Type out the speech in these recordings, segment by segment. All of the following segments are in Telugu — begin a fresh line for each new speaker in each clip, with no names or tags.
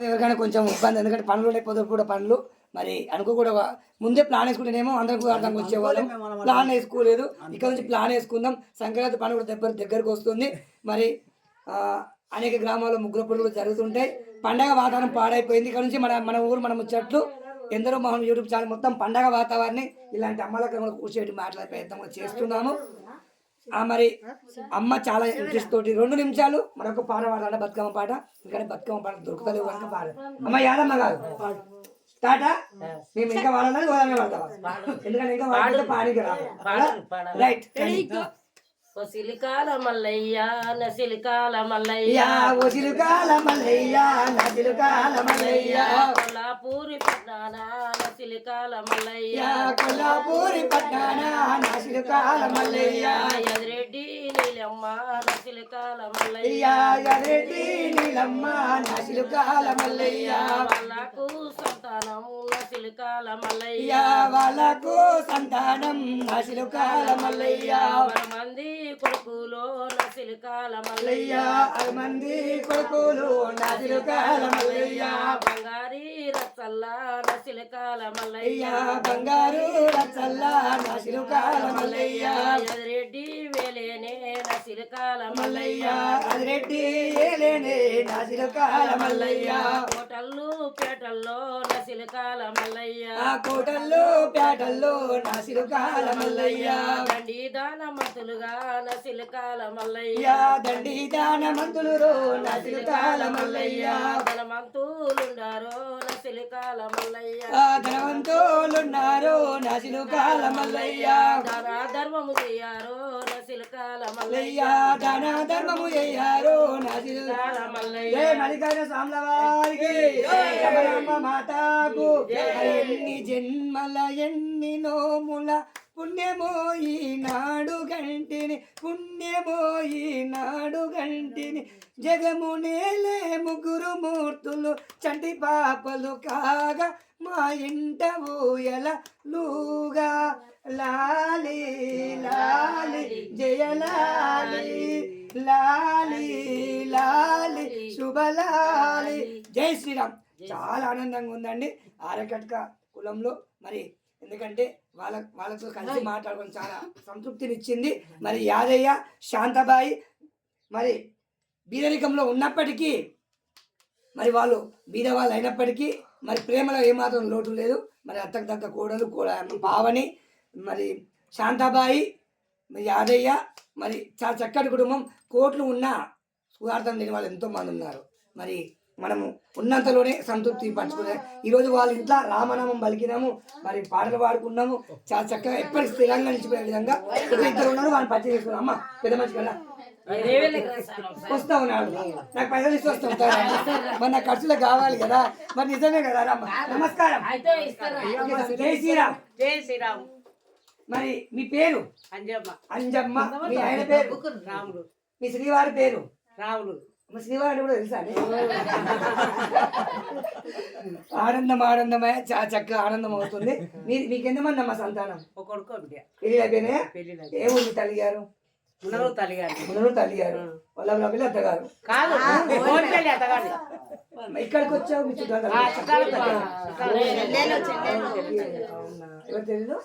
ఎవరికైనా కొంచెం ఇబ్బంది. ఎందుకంటే పనులు ఉండే పొద్దు కూడా పనులు. మరి అనుకోకూడదు ముందే ప్లాన్ వేసుకుంటేనేమో అందరం కూడా అర్థంకి వచ్చేవాళ్ళం. ప్లాన్ వేసుకోలేదు. ఇక్కడ నుంచి ప్లాన్ వేసుకుందాం. సంక్రాంతి పండుగ కూడా దగ్గర దగ్గరకు వస్తుంది. మరి ఆ, అనేక గ్రామాల్లో ముగ్గురు పనులు కూడా జరుగుతుంటాయి. పండగ వాతావరణం పాడైపోయింది. ఇక్కడ నుంచి మన మన ఊరు మన ముచ్చట్లు. ఎందరో మనం యూట్యూబ్ ఛానల్ మొత్తం పండగ వాతావరణం. ఇలాంటి అమ్మలక్కడ కూర్చోటి మాట్లాడే ప్రయత్నం చేస్తున్నాము. మరి అమ్మ చాలా ఇంట్రెస్ట్ తోటి రెండు నిమిషాలు మరొక పాట పాడాలి? బతుకమ్మ పాట? ఎందుకంటే బతుకమ్మ పాట దొరుకుతలేవు కనుక పాడ. అమ్మ యాదమ్మ గారు టాటా? మేము ఇంకా వాడాలని గోదామే పడతావా? ఎందుకంటే ఇంకా వాడితే పాడికి రైట్
సిలికాల మల్లయ్య నా సిలికాల మల్లయ్య.
చిలుకాల మల్లయ్య మల్లయ్య.
కొల్లాపూరి పట్నాన నా సిలికాల మల్లయ్య
కొల్లాపూరి పట్టాన నా చిలుకాల మల్లయ్య
ఎదిరెడ్డి నీలమ్మ నా సిలికాల మల్లయ్య
యా ఎర్రెడ్డి నీలమ్మ నా చిలుకాల మల్లయ్య
వాళ్ళకు సంతానం నా సిలికాల మల్లయ్య
వాళ్ళకు సంతానం నా చిలుకాల మల్లయ్య
మంది కొడుకులో నా సిలికాల మల్లయ్య
మంది కొడుకులు నా చిలుకాల మల్లయ్య
బంగారి రచ్చల్లా మల్లయ్య.
బంగారు రచ్చల్లా మల్లయ్య.
ఎదిరెడ్డి వేలేనే నా సిలికాల
మల్లయ్య. అదిరెడ్డి
కోటల్లు పేటల్లో నా సిలికాల మల్లయ్య.
కోటల్లో పేటల్లో నా చిలుకాల మల్లయ్య.
దండి దాన మంతులుగా నా సిలికాల మల్లయ్య.
దండి దాన మంతులు నా చిలుకాల మల్లయ్య.
సిలికాల మల్లయ్య
ఆ ధనవంతులున్నారు నా చిలుకాల మల్లయ్య
దాన ధర్మము చెయ్యారో నా సిలికాల మల్లయ్య
దాన ధర్మము చేయారు నా
సిలికాల మల్లయ్య
జై మల్లికార్జున స్వాముల వారికి. రమణమ్మ మాతాకు. ఎన్ని జన్మల ఎన్ని నోముల పుణ్యమో ఈనాడు గంటిని పుణ్యమో ఈనాడు గంటిని. జగమునేలే ముగ్గురు మూర్తులు చంటి పాపలు కాగా మా ఇంట ఊయల లూగా. లాలి లాలి జయలాలి లాలి లాలి శుభలాలి జై శ్రీరామ్. చాలా ఆనందంగా ఉందండి. ఆరకట్క కులంలో. మరి ఎందుకంటే వాళ్ళ వాళ్ళతో కలిసి మాట్లాడుకొని చాలా సంతృప్తినిచ్చింది. మరి యాదయ్య శాంతబాయి మరి బీదరికంలో ఉన్నప్పటికీ మరి వాళ్ళు బీదవాళ్ళు అయినప్పటికీ మరి ప్రేమలో ఏమాత్రం లోటు లేదు. మరి అత్తకు తగ్గ కోడలు కూడా పావని మరి శాంతాబాయి మరి యాదయ్య మరి చాలా చక్కటి కుటుంబం. కోట్లు ఉన్న సువార్థం లేని వాళ్ళు ఎంతో మంది ఉన్నారు. మరి మనము ఉన్నంతలోనే సంతృప్తి పంచుకునే ఈరోజు వాళ్ళ ఇంట్లో రామనామం పలికినాము మరి పాటలు పాడుకున్నాము చాలా చక్కగా ఎప్పటికి స్థిరంగా నిలిచిపోయే విధంగా ఇద్దరు ఉన్నారు వాళ్ళని పరిచయం చేసుకున్నాం. అమ్మ పెద్ద మంచి కదా. వస్తా ఉన్నాడు నాకు పైసలు ఇచ్చి వస్తా ఉంటారా మరి నా ఖర్చులు కావాలి కదా. మరి నిజమే కదా రామ్మ. నమస్కారం. జై శ్రీరామ్.
జై శ్రీరామ్.
మరి మీ పేరు?
అంజమ్మ.
అంజమ్మ. మీ ఆయన పేరు?
రాముడు.
మీ శ్రీవారి పేరు?
రాముడు.
మా శ్రీవారి కూడా తెలుసా అండి? ఆనందం ఆనందమయ చాలా చక్కగా ఆనందం అవుతుంది. మీ మీకు ఎంతమంది అమ్మ సంతానం?
ఒక కొడుకు
పెళ్ళి ఏముంది తల్లి గారు
మునరు తల్లి గారి
తల్లి గారు వాళ్ళ అత్తగారు?
కాదు అత్తగారి
ఇక్కడికి వచ్చావు? మీ? ఎవరు తెలీదు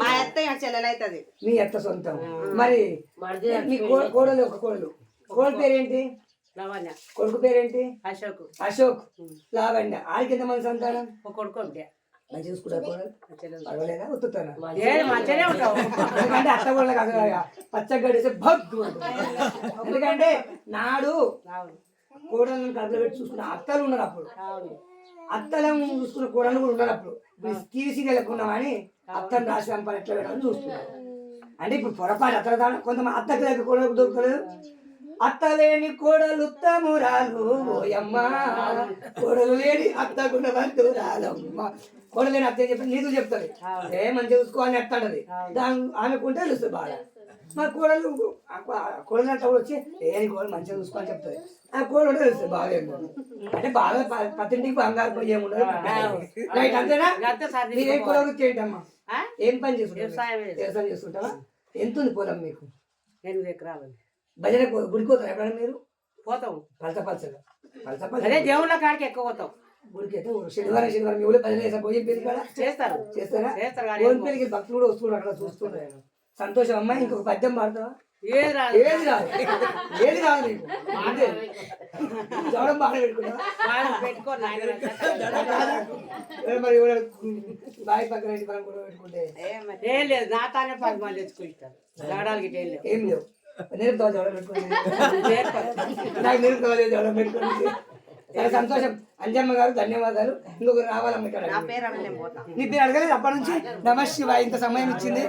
మా అత్తయ్య చెల్లెలు అవుతుంది.
మీ అత్త సొంతం. మరి మీ కోడలు ఒక కోడలు. కోడలు పేరేంటి?
లవణ్య.
కొడుకు పేరేంటి?
అశోక్.
అశోక్. లావణ్య. ఆడికి ఎంతమంది సంతానం?
ఒక కొడుకు
మంచి పర్వాలేదా? ఉత్తుతానా?
ఏ మంచిగానే ఉంటావు.
ఎందుకంటే అత్త కూడా కాదు కదా, పచ్చగా గడిస్తే భగ్గు. ఎందుకంటే నాడు కోడలను కడుపులో పెట్టి చూసుకున్న అత్తలు ఉన్నారు అప్పుడు. అత్తలను చూసుకున్న కోడలు కూడా ఉన్నారు అప్పుడు. టీవీ సీరియల్ ఉన్నామని అత్తను రాసి సంపాదన ఎట్లా పెట్టాలని చూస్తున్నారు. అంటే ఇప్పుడు పొరపాటు అత్తల కొంతమంది అత్తకి కోడలు దొరకలేదు. అత్త లేని కోడలు తమురాలు ఓయమ్మ. కోడలు లేని అత్త గుణవంతురాలమ్మ. కోడలు లేని అత్త చెప్పి నీతులు చెప్తుంది ఏ మంచిగా చూసుకోవాలని అత్త అంటది దాని ఆమెకుంటే తెలుస్తుంది బాగా. మా కోడలు కోడలు అట్లా కూడా వచ్చి ఏ కోడలు మంచిగా చూసుకోవాలని చెప్తుంది ఆ కోడలు కూడా తెలుస్తుంది బాగా. అంటే బాగా పత్తింటికి బంగారు పోయి ఏముండదు రైట్ అంతేనా?
అంతే
మీరేం కోడలు వృత్తి ఏంటమ్మా? ఏం పని చేస్తుంటారు
వ్యవసాయం
చేస్తుంటావా? ఎంత ఉంది పొలం మీకు?
ఎనిమిది ఎకరాలు
భజన గుడికోతారు. ఎప్పుడైనా మీరు?
పోతాం.
పలస పలసగా పలస
అదే
పలస
దేవుళ్ళ కాడికి ఎక్కువ పోతాం.
ఊరికైతే శనివారం శనివారం మీ ఊళ్ళో పదిహేను వేసా పోయి పెళ్ళి కాడ?
చేస్తారు.
చేస్తారా?
చేస్తారు
ఓన్ పెళ్ళికి భక్తులు కూడా వస్తున్నారు అక్కడ చూస్తున్నారు సంతోషం. అమ్మా ఇంకొక పద్యం పాడతావా?
ఏది రాదు.
ఏది రాదు. ఏది రాదు నీకు? జవడం బాగా ఏ మరి ఎవరు బావి పక్కన కూడా పెట్టుకుంటే.
ఏం లేదు. నా తానే పది మంది తెచ్చుకుంటారు. జగడానికి ఏం లేవు. చేస్తారు.
నాకు చాలా సంతోషం. అంజమ్మ గారు ధన్యవాదాలు. ఇంకొకరు రావాలమ్మ ఇక్కడ నా పేరు అడగలేదు? అప్పటి నుంచి నమ శివాయ ఇంత సమయం ఇచ్చింది.